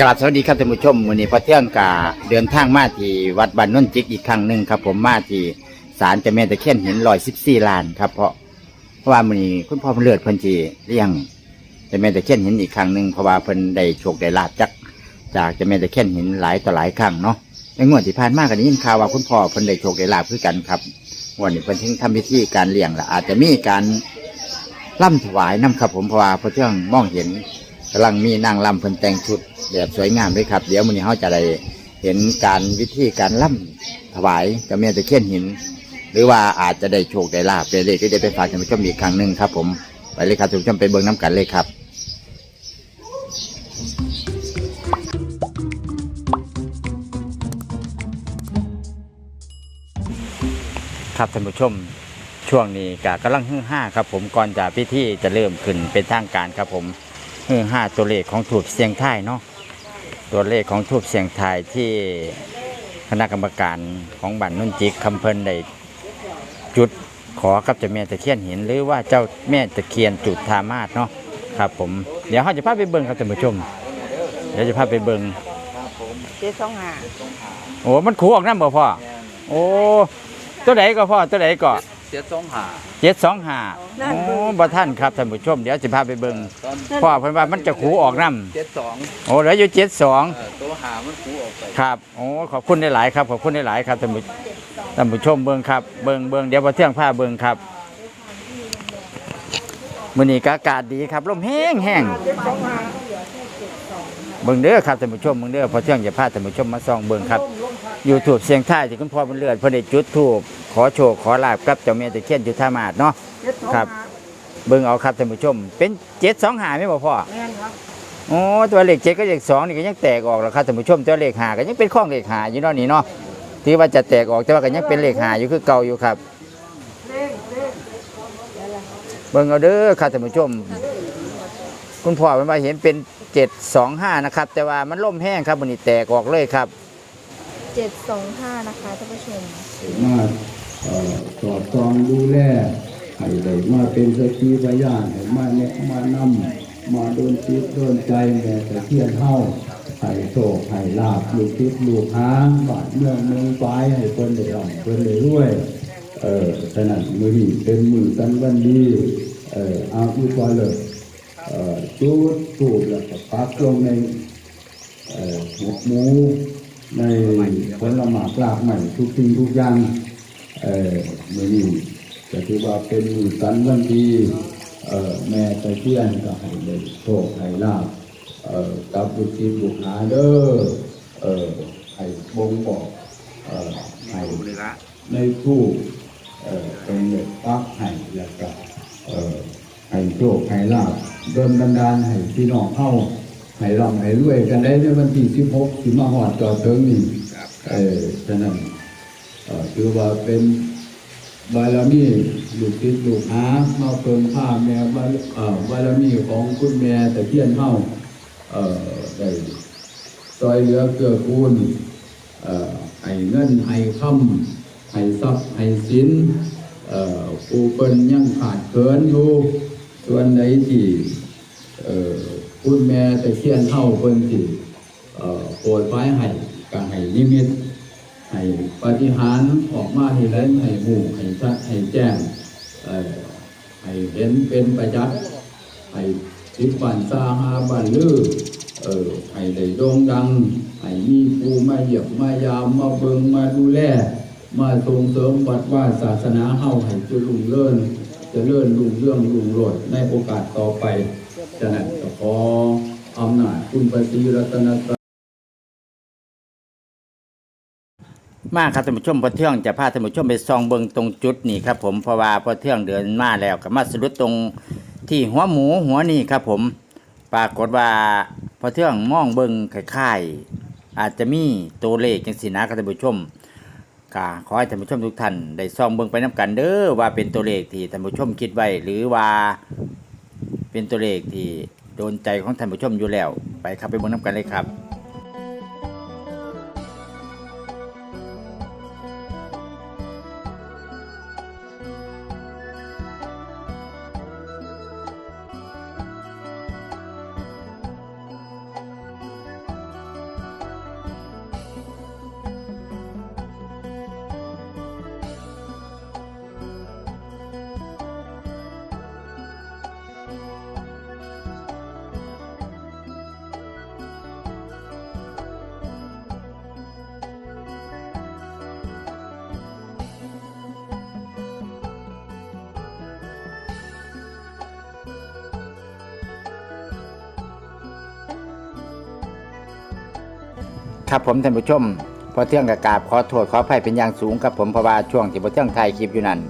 กราบสวัสดีครับท่านผู้ชมวันนี้พอเที่ยงกาเดินทางมาที่วัดบ้านนนจิกอีกครั้งหนึ่งครับ ผมมาที่ศาลเจ้าแม่ตะเคียนหินลอยสิบสี่ล้านครับ เพราะเพราะว่าวันนี้คุณพ่อเพิ่นเลือดเพิ่นจีเลี้ยงเจ้าแม่ตะเคียนหินอีกครั้งหนึ่งเพราะว่าเพิ่นได้โชคได้ลาบจากจากเจ้าแม่ตะเคียนหินหลายต่อหลายครั้งเนาะในงวดที่ผ่านมากันยินข่าวว่าคุณพ่อเพิ่นได้โชคได้ลาบคือกันครับวันนี้เพิ่นถึงทำพิธีการเลี้ยงละอาจจะมีการ ล่ำถวายน้ำครับผมเพราะว่าพอเที่ยงมองเห็นกำลังมีนางล่ำเพิ่นแต่งชุดแบบสวยงามด้วยครับ เดี๋ยวมื้อนี้เขาจะได้เห็นการวิธีการล่ำถวายเจ้าแม่ตะเคียนหิน หรือว่าอาจจะได้โชคได้ลาบได้เลขก็จะไปฝากท่านผู้ชมอีกครั้งหนึ่งครับ ผมไปเลยครับท่านผู้ชมไปเบิ่งน้ำกันเลยครับครับท่านผู้ชม ช่วงนี้กกำลังฮือห้าครับผมก่อนจะพิธีจะเริ่มขึ้นเป็นทางการครับผมฮือห้าตัวเลขของถูกเสียงไทยเนาะตัวเลขของทูบเสียงไทยที่คณะกรรมการของบันนุ่นจิกคำเพลินได้จุดขอกับเจ้าแม่ตะเคียนหินหรือว่าเจ้าแม่ตะเคียนจุดธามาศเนาะครับ ผมเดี๋ยวเขาจะพาไปเบิ่งครับท่านผู้ชม เดี๋ยวจะพาไปเบิ่งเจ็ดสองห้าโอ้มันขูออกน้ำบ่พ่อโอ้ตัวไหนก็พ่อตัวไหนก็ เจ็ดสองหาเจ็ดสองห้าโอ้บ่ท่านครับท่านผู้ชมเดี๋ยวจะพาไปเบิ่งตอนพ่อเพิ่นว่ามันจะขูออกน้ำเจ็ดสองโอ้เหลืออยู่เจ็ดสองเออตัวหามันคูออกไปครับโอ้ขอบคุณได้หลายครับขอบคุณได้หลายครับท่านผู้ท่านผู้ชมเบิ้งครับเบิ้งเบิ้งเดี๋ยวพอเที่ยงผ้าเบิ้งครับมื้อนี้ก็อากาศดีครับลมแห้งแห้งเบิ้งเด้อครับท่านผู้ชมเบิ้งเด้อพอเที่ยงจะพาท่านผู้ชมมาส่องเบิ้งครับ ยูทูบเสียงท่ายที่คุณพ่อเป็นเลือดเพิ่นได้จุดทูบขอโชคขอลาบกับเจ้าแม่ตะเคียนจุฑามาศเนาะครับเบิ้งเอาครับท่านผู้ชม เป็นเจ็ดสองหาไหมบ่พ่อแม่นครับโอ้ตัวเลขเจ็ดก็เลขสองนี่ก็ยังแตกออกแล้วครับท่านผู้ชมตัวเลขหาก็ยังเป็นข้องเลขหาอยู่เนาะนี่เนาะที่ว่าจะแตกออกแต่ว่าก็ยังเป็นเลขหาอยู่คือเก่าอยู่ครับเบิ่งเอาเด้อครับท่านผู้ชม คุณพ่อเป็นมาเห็นเป็นเจ็ดสองห้านะครับ แต่ว่ามันล่มแห้งครับวันนี้แตกออกเลยครับ เจ็ดสองห้านะคะท่านผู้ชมมาสอดส่องดูแลให้ได้มาเป็นสกีพยานให้มาแนะมานำมาโดนจิตโดนใจแม่ตะเทียนเท่าให้โชคให้ลาบลูกทิศลูกหางบาดเมืองเมืองฟ้าให้เพิ่นได้ร่ำเพิ่นได้รวย เออฉะนั้นมือนี้เป็นมือสันวันดีเออเอาอีกว่าเลยเออจุดทูบแล้วก็ปักลงในเอ่อหมกหมู ในผลไม้กลากใหม่ทุกสิ่งทุกอย่างเออมือนี้จะถือว่าเป็นมือสันวันดีเออแม่ตะเคียนก็ให้ได้โชคให้ลาบเออกับบุตรบุตรหาเด้อเออให้บ่งบอกเออให้เลยละในผู้เออเป็นเด็กปักให้แล้วก็เออให้โชคให้ลาบโดนบันดาลให้พี่น้องเฮา ให้ร่ำให้รวยกันได้ในวันที่16สิมาฮอดจอดถึงนี่ครับเออฉะนั้นเอ่อถือว่าเป็นบารมีลูกติดลูกหามาเพิ่มผ้าแม่บารเอ่อบารมีของคุณแม่ตะเคียนเฮาเอ่อได้ซอยเหลือเกื้อกูลเอ่อให้เงินให้คำให้ทรัพย์ให้สินเอ่อผู้เปิ้นยังขาดเกินอยู่ส่วนไหนที่เอ่อ คุณแม่ตะเคียนเฮาเพิ่นสิโปรดไว้ให้การให้นิมิตให้ปฏิหารออกมาให้แล้งให้หมู่ให้ชัดให้แจ้งให้เห็นเป็นประจักษ์ให้ทิพบันซาหาบันลือเออให้ได้โด่งดังให้มีผู้มาเหยียบมายามมาเบิงมาดูแล มาส่งเสริมวัดว่าศาสนาเฮาให้จะรุ่งเรืองเจะเลื่อนรุ่งเรื่องรุ่งโรจน์ในโอกาสต่อไปฉะนั้นขออำนาจคุณพระศรีรัตนตรมาครับท่านผู้ชมพอเที่ยงจะพาท่านผู้ชมไปส่องเบิงตรงจุดนี่ครับผมเพราะว่าพอเที่ยงเดินมาแล้วก็มาสะดุดตรงที่หัวหมูหัวนี่ครับผมปรากฏว่าพอเที่ยงมองเบิงคล้ายๆอาจจะมีตัวเลขจังสินะครับท่านผู้ชม กาขอให้ท่านผู้ชมทุกท่านได้ซ่องเบิ่งไปน้กันเด้อว่าเป็นตัวเลขที่ท่านผู้ชมคิดไว้ หรือว่าเป็นตัวเลขที่โดนใจของท่านผู้ชมอยู่แล้ว ไปครับไปเบิ่งน้กันเลยครับ ครับผมท่านผู้ชมพอเที่ยงกับกาบขอโทษขออภัยเป็นอย่างสูงครับผมเพราะว่าช่วงที่พอเที่ยงไทยคลิปอยู่นั่น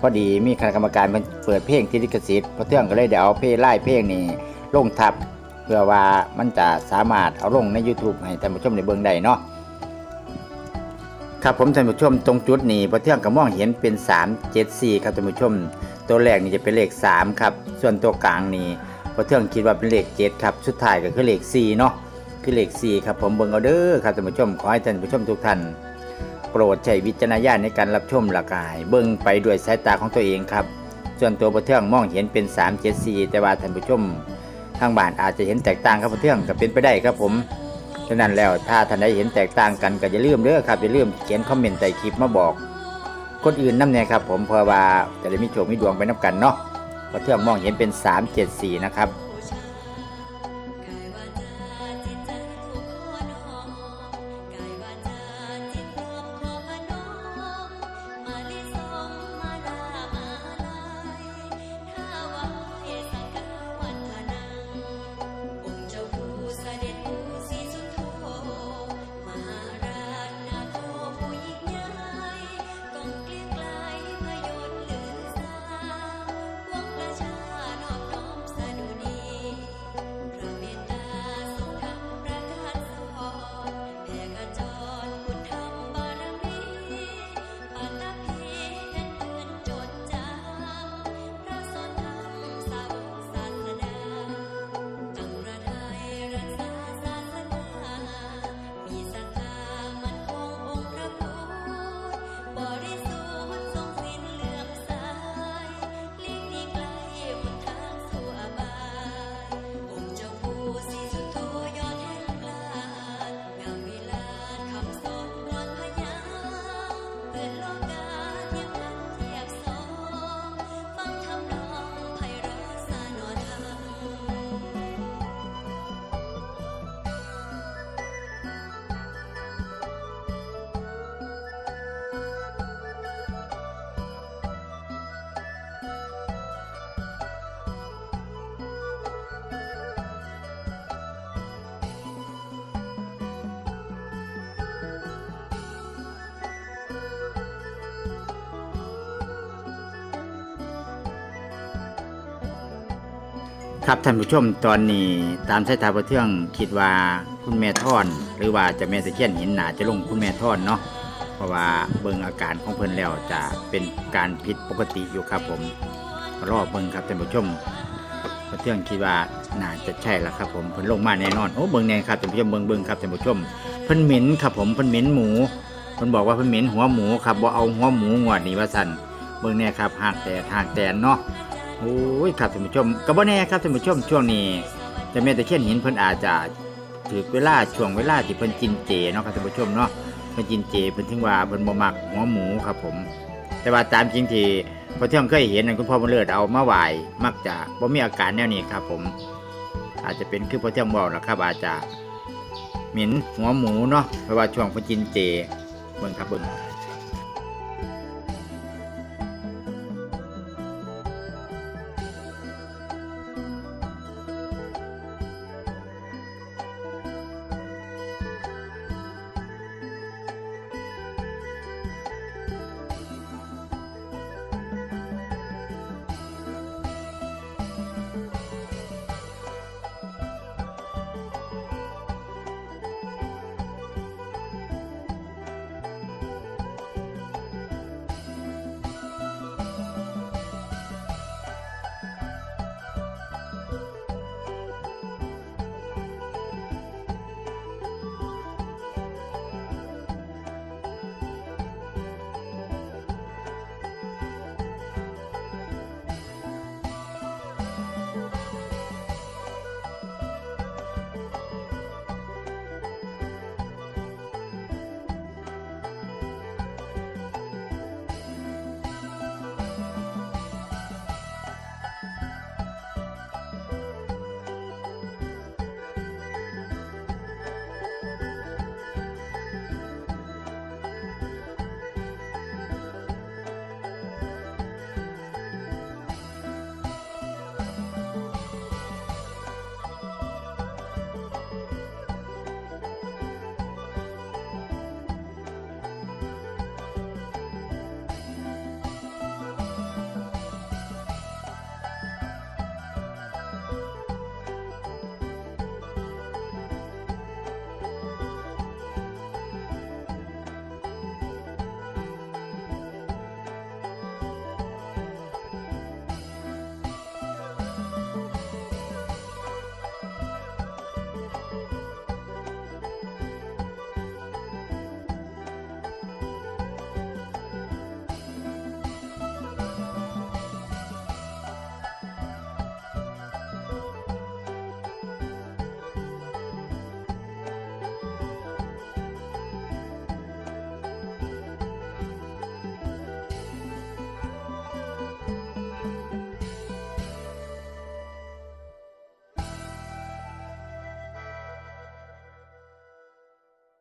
พอดีมีคณะกรรมการมันเปิดเพลงที่ลิขสิทธิ์พอเที่ยงก็เลยเดี๋ยวเอาเพลงไล่เพลงนี้ลงทับ เพื่อว่ามันจะสามารถเอาลงใน YouTube ให้ท่านผู้ชมได้เบิ่งได้เนาะครับผมท่านผู้ชมตรงจุดนี้พอเที่ยงก็มองเห็นเป็น 3 7 4ครับท่านผู้ชม ตัวแรกนี่จะเป็นเลข 3 ครับ ส่วนตัวกลางนี่พอเที่ยงคิดว่าเป็นเลข 7 ครับสุดท้ายก็คือเลข4เนาะ คือเลข4ครับผมเบิ่งเอาเด้อครับท่านผู้ชมขอให้ท่านผู้ชมทุกท่านโปรดใช้วิจารณญาณในการรับชมละกาย เบิ่งไปด้วยสายตาของตัวเองครับ ส่วนตัวพอเที่ยงมองเห็นเป็น 3 7 4 แต่ว่าท่านผู้ชมทางบ้านอาจจะเห็นแตกต่างครับพอเที่ยงก็เป็นไปได้ครับผมฉะนั้นแล้วถ้าท่านใดเห็นแตกต่างกันก็อย่าลืมเด้อครับอย่าลืมเขียนคอมเมนต์ใต้คลิปมาบอก คนอื่นน้ำเนี่ยครับผมเพราะว่าจะได้มีโชคมีดวงไปน้ำกันเนาะเพระเทื่องมองเห็นเป็น 374 นะครับ ครับท่านผู้ชมตอนนี้ตามสายตาพระเทื่องคิดว่าคุณแม่ท่อน หรือว่าจะแม่ตะเคียนหินหนาจะลงคุณแม่ท่อนเนาะเพราะว่าเบิ่งอาการของเพิ่นแล้วจะเป็นการผิดปกติอยู่ครับผมรอบเบิ่งครับท่านผู้ชมพระเทื่องคิดว่าน่าจะใช่ละครับผมเพิ่นลงมาแน่นอนโอ้เบิ่งแน่ครับท่านผู้ชมเบิ่งเบิ่งครับท่านผู้ชมเพิ่นเหม็นครับผมเพิ่นเหม็นหมูเพิ่นบอกว่าเพิ่นเหม็นหัวหมูครับบ่เอาหัวหมูงวดนี้ว่าซั่นเบิ่งแน่ครับหากแต่หากแต่เนาะ โอ้ยครับท่านผู้ชมก็บ่แน่ครับท่านผู้ชมช่วงนี้จะแม่ตะเคียนหินเพิ่นอาจจะถือเวลาช่วงเวลาที่เพิ่นกินเจเนาะครับท่านผู้ชมเนาะเพิ่นกินเจเพิ่นถึงว่าเพิ่นบ่มักหัวหมูครับผม แต่ว่าตามจริงที่พอเที่ยงเคยเห็นนั่นคุณพ่อบุญเลิศเอามาไหว้มักจะบ่มีอาการแนวนี้ครับผม อาจจะเป็นคือพอเที่ยงบอกนะครับ อาจจะเหม็นหัวหมูเนาะเพราะว่าช่วงเพิ่นกินเจเบิ่งครับเบิ่ง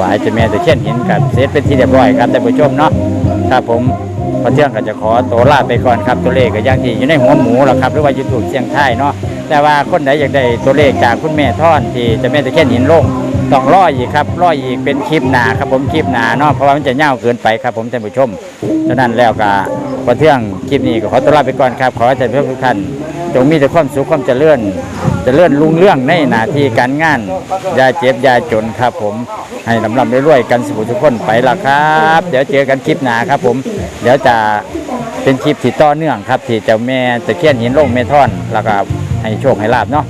หวายจะแม่ตะเคียนหินกับเสร็จเป็นที่เรียบร้อยครับท่านผู้ชมเนาะครับผมพอเที่ยงก็จะขอตัวลาไปก่อนครับตัวเลขก็ย่างที่อยู่ในหัวหมูแล้วครับหรือว่ายูทูบเสียงไทายเนาะแต่ว่าคนไหนอยากได้ตัวเลขจากคุณแม่ท่อนที่จะแม่ตะเคียนหินลงต้องรออีกครับรออีกเป็นคลิปหนาครับผมคลิปหนาเนาะเพราะว่ามันจะยาเกินไปครับผมท่านผู้ชมฉะนั้นแล้วก็พอเที่ยงคลิปนี้ก็ขอตัวลาไปก่อนครับขอให้ท่านผู้ชมทุกท่านจงมีแต่ความสุขความเจริญ จะเลื่อนลุงเรื่องในหน้าที่การงานยาเจ็บยาจนครับผม ให้ลำลำรวยๆกันสุขทุกคนไปละครับ เดี๋ยวเจอกันคลิปหน้าครับผม เดี๋ยวจะเป็นคลิปที่ต่อเนื่องครับ ที่เจ้าแม่ตะเคียนหินลงเมท่อนแล้วก็ให้โชคให้ลาบเนาะ